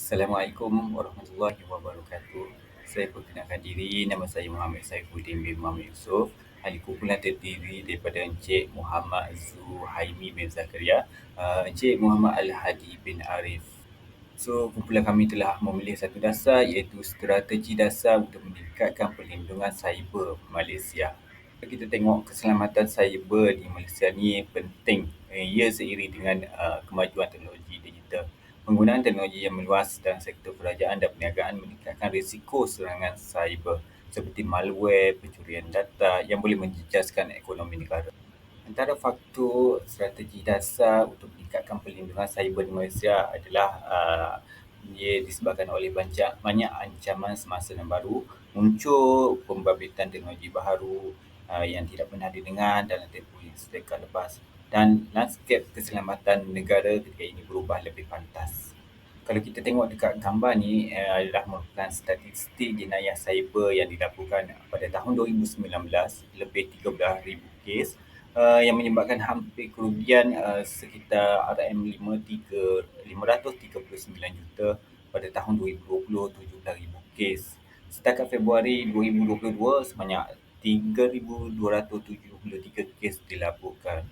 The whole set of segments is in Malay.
Assalamualaikum warahmatullahi wabarakatuh. Saya perkenalkan diri, nama saya Muhammad Saifuddin bin Muhammad Yusof. Ahli kumpulan terdiri daripada Encik Muhammad Zuhaimi bin Zakaria, uh, Encik Muhammad Al-Hadi bin Arif. So, kumpulan kami telah memilih satu dasar iaitu strategi dasar untuk meningkatkan perlindungan cyber Malaysia. Kita tengok keselamatan cyber di Malaysia ni penting. Ia seiring dengan uh, kemajuan teknologi. Penggunaan teknologi yang meluas dalam sektor kerajaan dan perniagaan meningkatkan risiko serangan cyber seperti malware, pencurian data yang boleh menjejaskan ekonomi negara. Antara faktor strategi dasar untuk meningkatkan perlindungan cyber di Malaysia adalah uh, ia disebabkan oleh banyak, banyak ancaman semasa yang baru, muncul pembabit teknologi baharu uh, yang tidak pernah didengar dalam tempoh yang sedekat lepas dan lanskap keselamatan negara ketika ini berubah lebih pantas. Kalau kita tengok dekat gambar ni uh, adalah merupakan statistik jenayah cyber yang dilakukan pada tahun 2019 lebih 13,000 kes uh, yang menyebabkan hampir kerugian uh, sekitar RM539 juta pada tahun 2020 17,000 kes. Setakat Februari 2022 sebanyak 3,273 kes dilaporkan.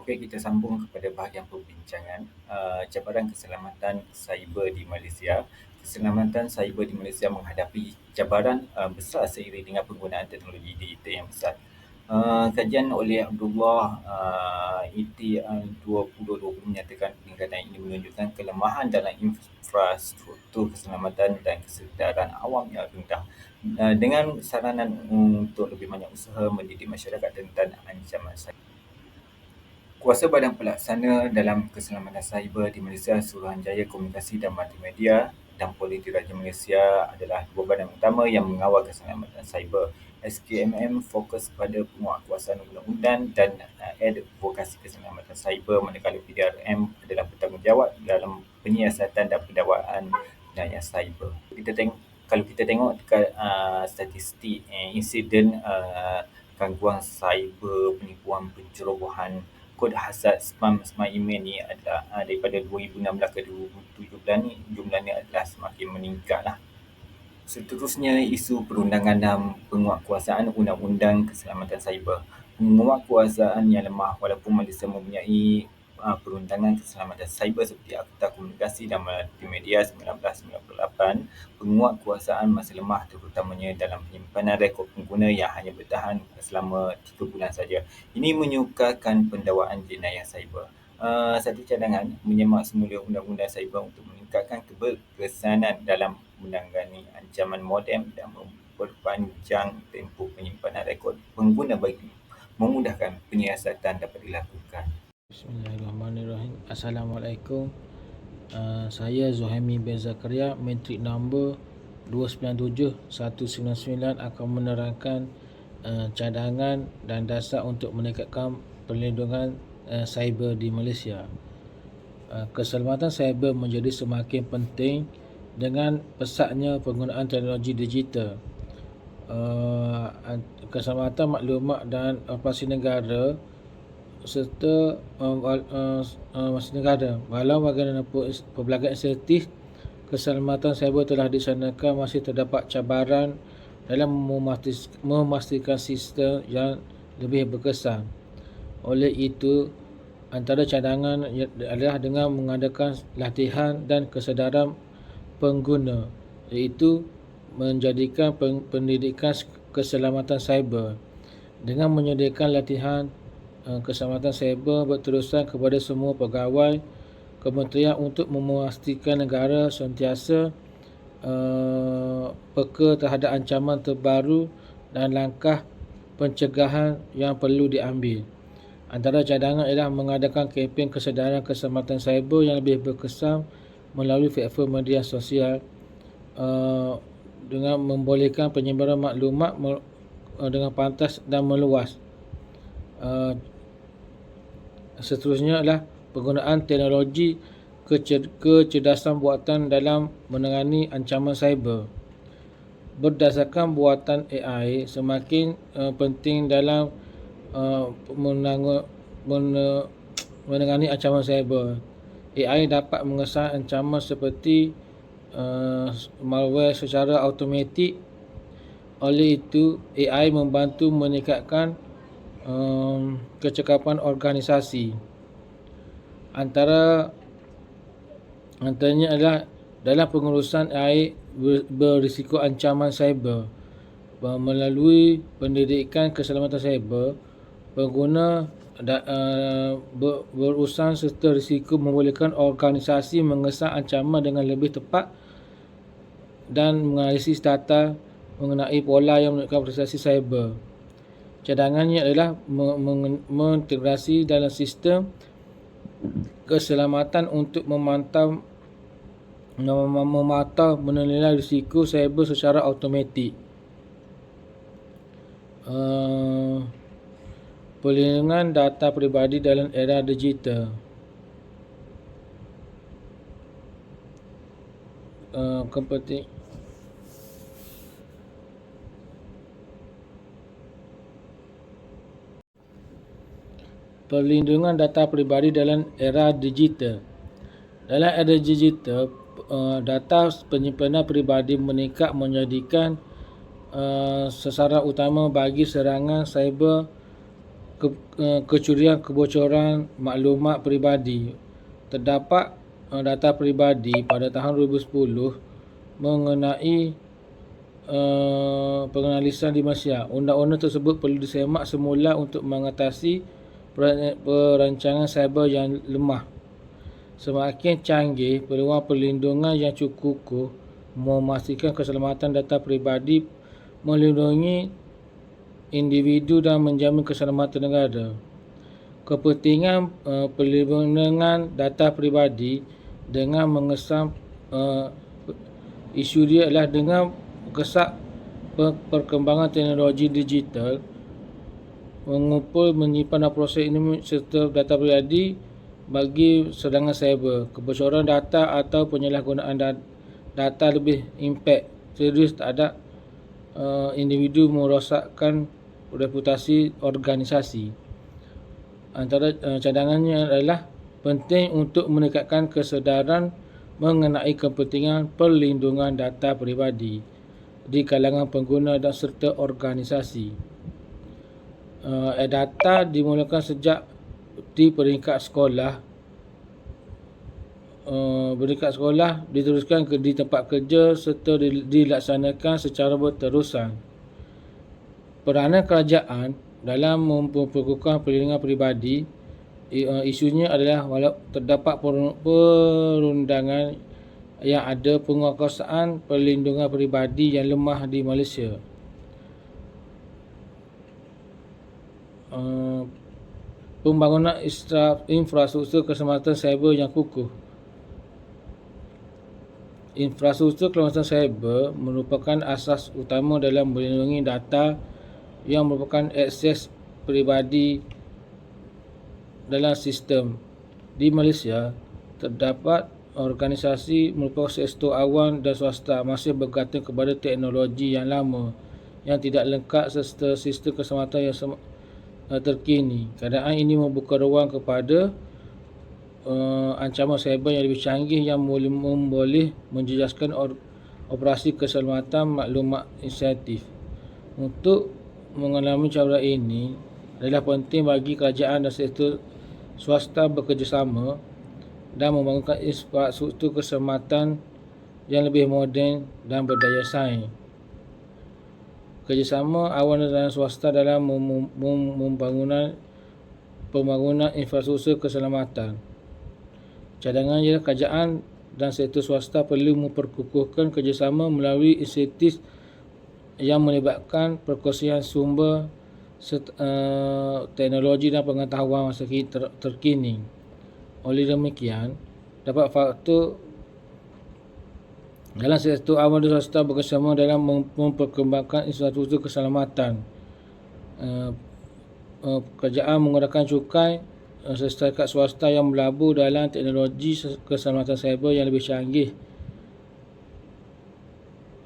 Okey, kita sambung kepada bahagian perbincangan. Uh, cabaran keselamatan cyber di Malaysia. Keselamatan cyber di Malaysia menghadapi cabaran uh, besar seiring dengan penggunaan teknologi digital yang besar. Uh, kajian oleh Abdullah uh, ETR 2020 menyatakan peningkatan ini menunjukkan kelemahan dalam infrastruktur keselamatan dan kesedaran awam yang rendah. Uh, dengan saranan untuk lebih banyak usaha mendidik masyarakat tentang ancaman cyber. Kuasa Badan Pelaksana dalam Keselamatan Cyber di Malaysia, Suruhanjaya Komunikasi dan Multimedia dan Polis Diraja Malaysia adalah dua badan utama yang mengawal keselamatan cyber. SKMM fokus pada penguatkuasaan undang-undang dan uh, advokasi keselamatan cyber manakala PDRM adalah bertanggungjawab dalam penyiasatan dan pendakwaan jenayah cyber. Kita tengok kalau kita tengok dekat uh, statistik eh, insiden uh, gangguan cyber, penipuan, pencerobohan kod hasad spam spam email ni adalah uh, daripada 2016 ke 2017 ni jumlahnya adalah semakin meningkat lah. Seterusnya isu perundangan dan penguatkuasaan undang-undang keselamatan cyber. Penguatkuasaan yang lemah walaupun Malaysia mempunyai uh, perundangan keselamatan cyber seperti Akta Komunikasi dan Multimedia 1998, penguatkuasaan masih lemah terutamanya dalam penyimpanan rekod pengguna yang hanya bertahan selama 3 bulan saja. Ini menyukarkan pendakwaan jenayah cyber. Uh, satu cadangan menyemak semula undang-undang cyber untuk meningkatkan keberkesanan dalam menangani ancaman modem dan memperpanjang tempoh penyimpanan rekod pengguna bagi memudahkan penyiasatan dapat dilakukan. Bismillahirrahmanirrahim. Assalamualaikum. Uh, saya Zuhaimi bin Zakaria, metrik nombor 297199 akan menerangkan uh, cadangan dan dasar untuk meningkatkan perlindungan uh, cyber di Malaysia. Uh, keselamatan cyber menjadi semakin penting dengan pesatnya penggunaan teknologi digital. Uh, keselamatan maklumat dan operasi negara serta uh, uh, uh, masa negara. Walau bagaimanapun pelbagai insentif keselamatan cyber telah disanakan masih terdapat cabaran dalam memastikan sistem yang lebih berkesan. Oleh itu, antara cadangan adalah dengan mengadakan latihan dan kesedaran pengguna iaitu menjadikan pendidikan keselamatan cyber dengan menyediakan latihan keselamatan cyber berterusan kepada semua pegawai kementerian untuk memastikan negara sentiasa uh, peka terhadap ancaman terbaru dan langkah pencegahan yang perlu diambil. Antara cadangan ialah mengadakan kempen kesedaran keselamatan cyber yang lebih berkesan melalui platform media sosial uh, dengan membolehkan penyebaran maklumat dengan pantas dan meluas. Uh, seterusnya adalah penggunaan teknologi kecerdasan buatan dalam menangani ancaman cyber. Berdasarkan buatan AI semakin uh, penting dalam uh, men, menangani ancaman cyber. AI dapat mengesan ancaman seperti uh, malware secara automatik. Oleh itu, AI membantu meningkatkan um, kecekapan organisasi. Antara antaranya adalah dalam pengurusan AI berisiko ancaman cyber melalui pendidikan keselamatan cyber pengguna da, uh, ber, berurusan serta risiko membolehkan organisasi mengesah ancaman dengan lebih tepat dan menganalisis data mengenai pola yang menunjukkan prestasi cyber. Cadangannya adalah mengintegrasi dalam sistem keselamatan untuk memantau memantau menilai risiko cyber secara automatik. Uh, Perlindungan data peribadi dalam era digital. Uh, kepenting Perlindungan data peribadi dalam era digital. Dalam era digital, uh, data penyimpanan peribadi meningkat menjadikan uh, sasaran utama bagi serangan cyber ke, uh, kecurian kebocoran maklumat peribadi. Terdapat data peribadi pada tahun 2010 mengenai uh, penganalisan di Malaysia. Undang-undang tersebut perlu disemak semula untuk mengatasi perancangan cyber yang lemah. Semakin canggih, peluang perlindungan yang cukup memastikan keselamatan data peribadi melindungi individu dan menjamin keselamatan negara. Kepentingan uh, perlindungan data peribadi dengan mengesam uh, isu dia adalah dengan kesak perkembangan teknologi digital mengumpul menyimpan dan proses ini serta data peribadi bagi serangan cyber kebocoran data atau penyalahgunaan data lebih impact serius tak ada uh, individu merosakkan reputasi organisasi. Antara uh, cadangannya adalah penting untuk meningkatkan kesedaran mengenai kepentingan perlindungan data peribadi di kalangan pengguna dan serta organisasi. Uh, data dimulakan sejak di peringkat sekolah uh, peringkat sekolah diteruskan ke di tempat kerja serta dilaksanakan secara berterusan peranan kerajaan dalam memperkukuhkan perlindungan peribadi isunya adalah walau terdapat perundangan yang ada penguasaan perlindungan peribadi yang lemah di Malaysia. Pembangunan infrastruktur keselamatan cyber yang kukuh. Infrastruktur keselamatan cyber merupakan asas utama dalam melindungi data yang merupakan akses peribadi dalam sistem di Malaysia terdapat organisasi merupakan sektor awam dan swasta masih bergantung kepada teknologi yang lama yang tidak lengkap serta sistem keselamatan yang eh, terkini. Keadaan ini membuka ruang kepada uh, ancaman cyber yang lebih canggih yang boleh, boleh menjejaskan operasi keselamatan maklumat insentif. Untuk mengalami cabaran ini adalah penting bagi kerajaan dan sektor swasta bekerjasama dan membangunkan infrastruktur keselamatan yang lebih moden dan berdaya saing. Kerjasama awam dan swasta dalam membangunan pembangunan infrastruktur keselamatan. Cadangan ialah kerajaan dan sektor swasta perlu memperkukuhkan kerjasama melalui insentif yang melibatkan perkongsian sumber set, uh, teknologi dan pengetahuan masa kini ter, terkini. Oleh demikian, dapat faktor dalam sektor awam dan swasta bekerjasama dalam memperkembangkan infrastruktur keselamatan. Uh, uh, kerajaan menggunakan cukai uh, syarikat swasta yang melabur dalam teknologi keselamatan cyber yang lebih canggih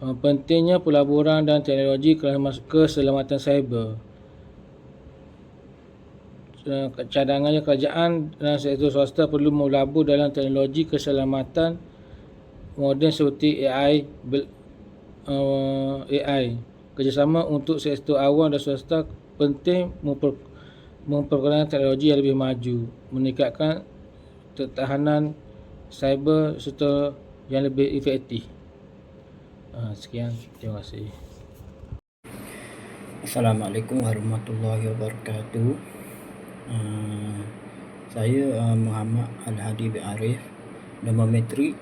Uh, pentingnya pelaburan dan teknologi keselamatan cyber. Uh, cadangannya kerajaan dan sektor swasta perlu melabur dalam teknologi keselamatan moden seperti AI uh, AI. Kerjasama untuk sektor awam dan swasta penting memper, memperkenalkan teknologi yang lebih maju, meningkatkan ketahanan cyber serta yang lebih efektif. Uh, sekian, terima kasih. Assalamualaikum warahmatullahi wabarakatuh. Uh, saya uh, Muhammad Al-Hadi bin Arif, nombor metrik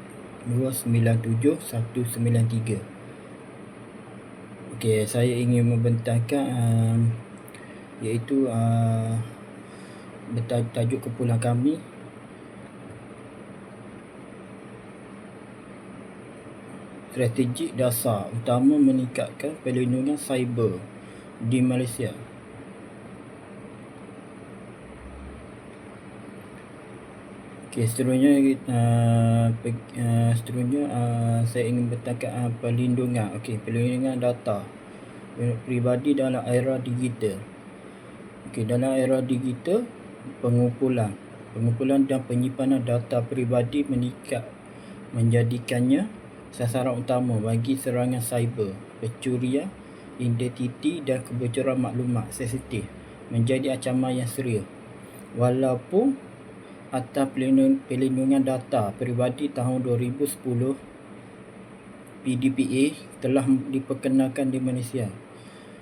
297193. Okey, saya ingin membentangkan uh, iaitu uh, bertajuk kumpulan kami strategi dasar utama meningkatkan perlindungan cyber di Malaysia. Okey, seterusnya uh, uh, seterusnya uh, saya ingin bertakat uh, perlindungan. Okey, perlindungan data pribadi dalam era digital. Okey, dalam era digital, pengumpulan, pengumpulan dan penyimpanan data pribadi meningkat menjadikannya sasaran utama bagi serangan cyber, pencurian identiti dan kebocoran maklumat sensitif menjadi ancaman yang serius. Walaupun atas Perlindungan Data Peribadi tahun 2010 PDPA telah diperkenalkan di Malaysia.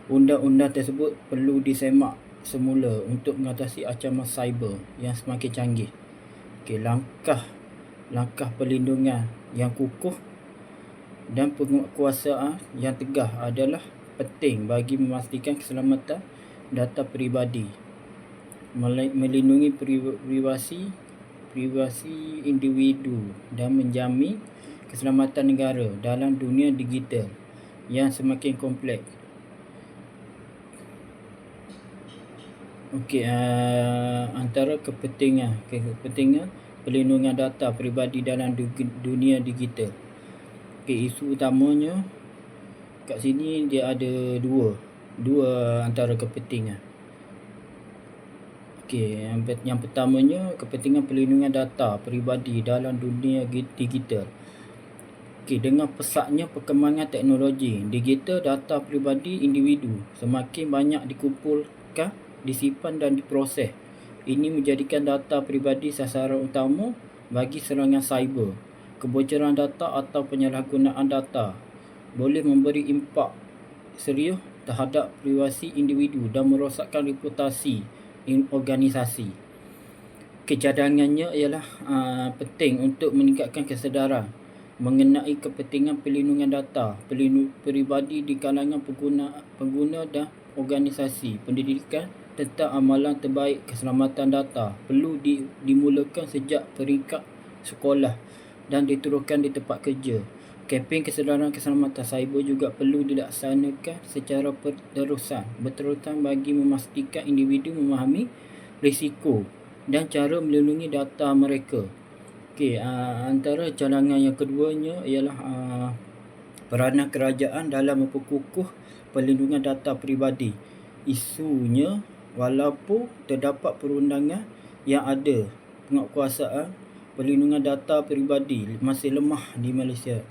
Undang-undang tersebut perlu disemak semula untuk mengatasi ancaman cyber yang semakin canggih. Okay, langkah langkah perlindungan yang kukuh dan penguatkuasaan yang tegah adalah penting bagi memastikan keselamatan data peribadi melindungi privasi privasi individu dan menjamin keselamatan negara dalam dunia digital yang semakin kompleks. Okey, uh, antara kepentingan kepentingan perlindungan data peribadi dalam dunia digital. Okey, isu utamanya kat sini dia ada dua, dua antara kepentingan. Okey, yang, yang pertamanya kepentingan perlindungan data peribadi dalam dunia digital. Okey, dengan pesatnya perkembangan teknologi digital, data peribadi individu semakin banyak dikumpulkan, disimpan dan diproses. Ini menjadikan data peribadi sasaran utama bagi serangan cyber. Kebocoran data atau penyalahgunaan data boleh memberi impak serius terhadap privasi individu dan merosakkan reputasi organisasi. Kecadangannya ialah uh, penting untuk meningkatkan kesedaran mengenai kepentingan perlindungan data peribadi di kalangan pengguna pengguna dan organisasi pendidikan tentang amalan terbaik keselamatan data perlu di, dimulakan sejak peringkat sekolah dan diteruskan di tempat kerja. Kempen kesedaran keselamatan cyber juga perlu dilaksanakan secara berterusan, berterusan bagi memastikan individu memahami risiko dan cara melindungi data mereka. Okey, uh, antara cadangan yang keduanya ialah uh, peranan kerajaan dalam memperkukuh perlindungan data peribadi. Isunya walaupun terdapat perundangan yang ada penguatkuasaan perlindungan data peribadi masih lemah di Malaysia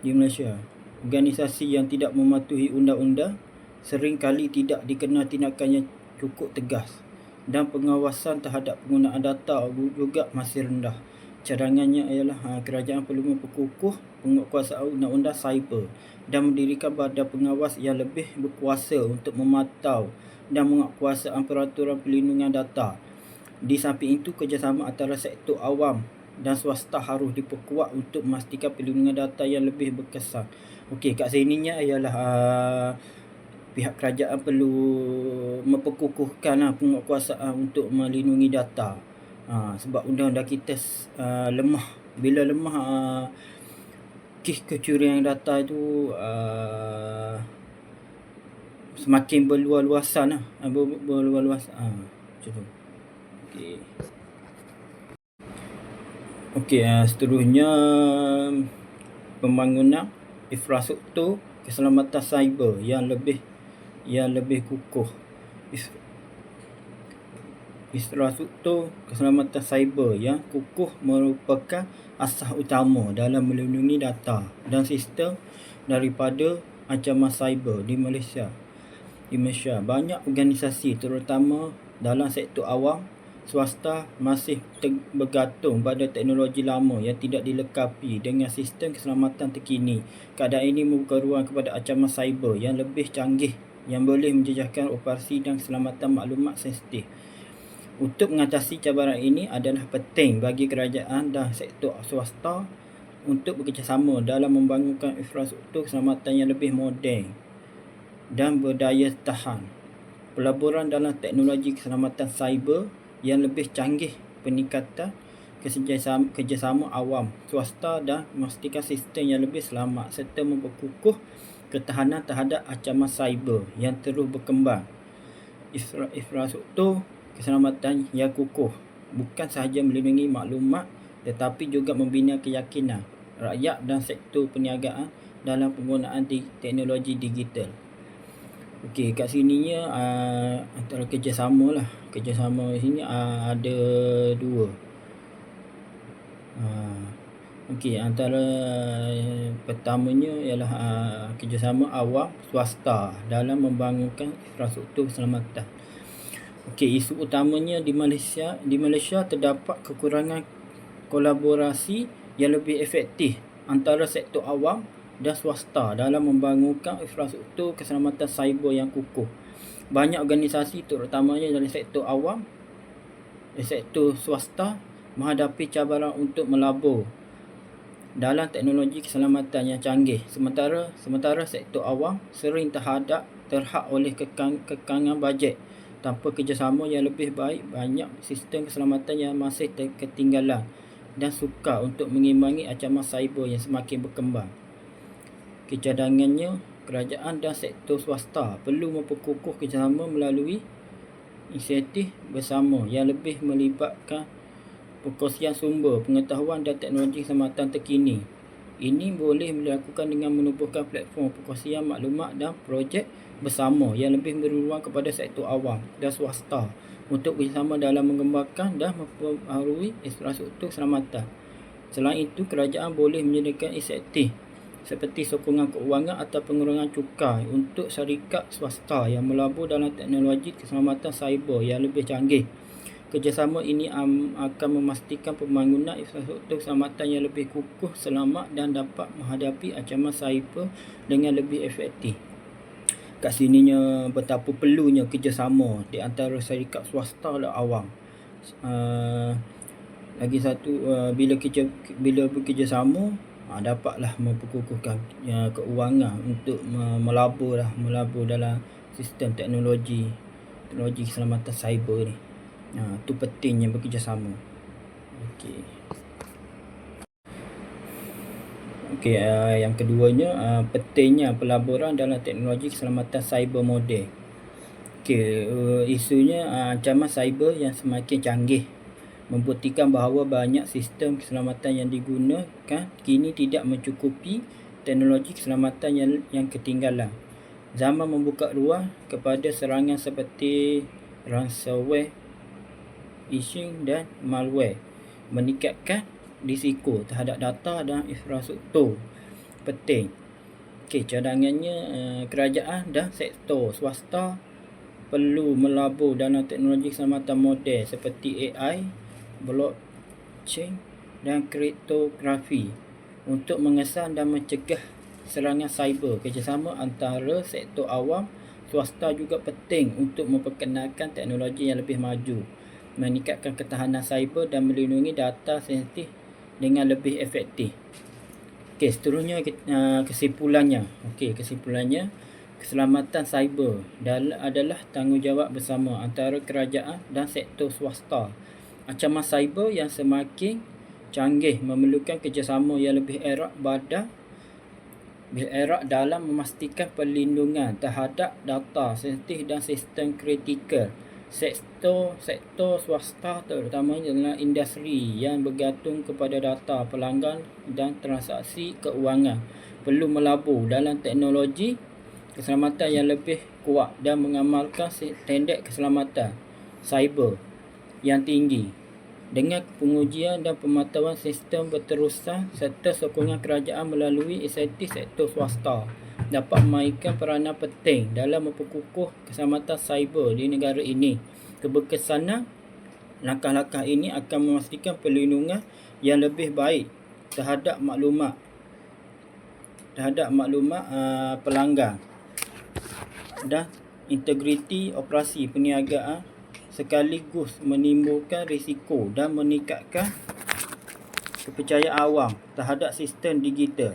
di Malaysia. Organisasi yang tidak mematuhi undang-undang sering kali tidak dikenal tindakan yang cukup tegas dan pengawasan terhadap penggunaan data juga masih rendah. Cadangannya ialah ha, kerajaan perlu memperkukuh penguatkuasaan undang-undang cyber dan mendirikan badan pengawas yang lebih berkuasa untuk memantau dan menguatkuasaan peraturan perlindungan data. Di samping itu, kerjasama antara sektor awam dan swasta harus diperkuat untuk memastikan perlindungan data yang lebih berkesan. Okey, kat sininya ialah uh, pihak kerajaan perlu memperkukuhkan uh, penguatkuasaan untuk melindungi data. Uh, sebab undang-undang kita uh, lemah. Bila lemah uh, kes kecurian data itu uh, semakin berluas-luasan lah. Uh, berluas-luasan. Uh, macam tu. Okey. Okey, uh, seterusnya pembangunan infrastruktur keselamatan cyber yang lebih yang lebih kukuh. infrastruktur keselamatan cyber yang kukuh merupakan asas utama dalam melindungi data dan sistem daripada ancaman cyber di Malaysia. Di Malaysia, banyak organisasi terutama dalam sektor awam swasta masih bergantung pada teknologi lama yang tidak dilengkapi dengan sistem keselamatan terkini. Keadaan ini membuka ruang kepada ancaman cyber yang lebih canggih yang boleh menjejaskan operasi dan keselamatan maklumat sensitif. Untuk mengatasi cabaran ini adalah penting bagi kerajaan dan sektor swasta untuk bekerjasama dalam membangunkan infrastruktur keselamatan yang lebih moden dan berdaya tahan. Pelaburan dalam teknologi keselamatan cyber yang lebih canggih peningkatan kerjasama, kerjasama awam, swasta dan memastikan sistem yang lebih selamat serta memperkukuh ketahanan terhadap ancaman cyber yang terus berkembang. Infra, infrastruktur keselamatan yang kukuh bukan sahaja melindungi maklumat tetapi juga membina keyakinan rakyat dan sektor perniagaan dalam penggunaan teknologi digital. Okey, kat sininya uh, antara kerjasama lah. Kerjasama sini uh, ada dua. Uh, Okey, antara uh, pertamanya ialah uh, kerjasama awam swasta dalam membangunkan infrastruktur keselamatan. Okey, isu utamanya di Malaysia, di Malaysia terdapat kekurangan kolaborasi yang lebih efektif antara sektor awam dan swasta dalam membangunkan infrastruktur keselamatan cyber yang kukuh. Banyak organisasi terutamanya dari sektor awam dan sektor swasta menghadapi cabaran untuk melabur dalam teknologi keselamatan yang canggih. Sementara sementara sektor awam sering terhadap terhad oleh kekang, kekangan bajet tanpa kerjasama yang lebih baik banyak sistem keselamatan yang masih ketinggalan dan sukar untuk mengimbangi ancaman cyber yang semakin berkembang kecadangannya kerajaan dan sektor swasta perlu memperkukuh kerjasama melalui inisiatif bersama yang lebih melibatkan perkongsian sumber pengetahuan dan teknologi keselamatan terkini. Ini boleh dilakukan dengan menubuhkan platform perkongsian maklumat dan projek bersama yang lebih beruang kepada sektor awam dan swasta untuk bersama dalam mengembangkan dan memperbaharui infrastruktur keselamatan. Selain itu, kerajaan boleh menyediakan inisiatif seperti sokongan keuangan atau pengurangan cukai untuk syarikat swasta yang melabur dalam teknologi keselamatan cyber yang lebih canggih. Kerjasama ini akan memastikan pembangunan infrastruktur keselamatan yang lebih kukuh, selamat dan dapat menghadapi ancaman cyber dengan lebih efektif. Kat sininya betapa perlunya kerjasama di antara syarikat swasta dan awam. Uh, lagi satu uh, bila kerja bila bekerjasama ha, dapatlah memperkukuhkan ya, keuangan untuk melabur lah, melabur dalam sistem teknologi teknologi keselamatan cyber ni. Ha, tu pentingnya bekerjasama. Okey. Okey, uh, yang keduanya uh, pentingnya pelaburan dalam teknologi keselamatan cyber moden. Okey, uh, isunya uh, ancaman cyber yang semakin canggih membuktikan bahawa banyak sistem keselamatan yang digunakan kini tidak mencukupi teknologi keselamatan yang yang ketinggalan. Zaman membuka ruang kepada serangan seperti ransomware, phishing dan malware meningkatkan risiko terhadap data dan infrastruktur penting. Okey, cadangannya eh, kerajaan dan sektor swasta perlu melabur dalam teknologi keselamatan moden seperti AI blockchain dan kriptografi untuk mengesan dan mencegah serangan cyber. Kerjasama antara sektor awam swasta juga penting untuk memperkenalkan teknologi yang lebih maju, meningkatkan ketahanan cyber dan melindungi data sensitif dengan lebih efektif. Okey, seterusnya uh, kesimpulannya. Okey, kesimpulannya keselamatan cyber adalah tanggungjawab bersama antara kerajaan dan sektor swasta ancaman cyber yang semakin canggih memerlukan kerjasama yang lebih erat badan erat dalam memastikan perlindungan terhadap data sensitif dan sistem kritikal. Sektor sektor swasta terutamanya dalam industri yang bergantung kepada data pelanggan dan transaksi keuangan. Perlu melabur dalam teknologi keselamatan yang lebih kuat dan mengamalkan standard keselamatan cyber yang tinggi dengan pengujian dan pemantauan sistem berterusan serta sokongan kerajaan melalui insentif sektor swasta dapat memainkan peranan penting dalam memperkukuh keselamatan cyber di negara ini. Keberkesanan langkah-langkah ini akan memastikan perlindungan yang lebih baik terhadap maklumat terhadap maklumat uh, pelanggan dan integriti operasi perniagaan sekaligus menimbulkan risiko dan meningkatkan kepercayaan awam terhadap sistem digital.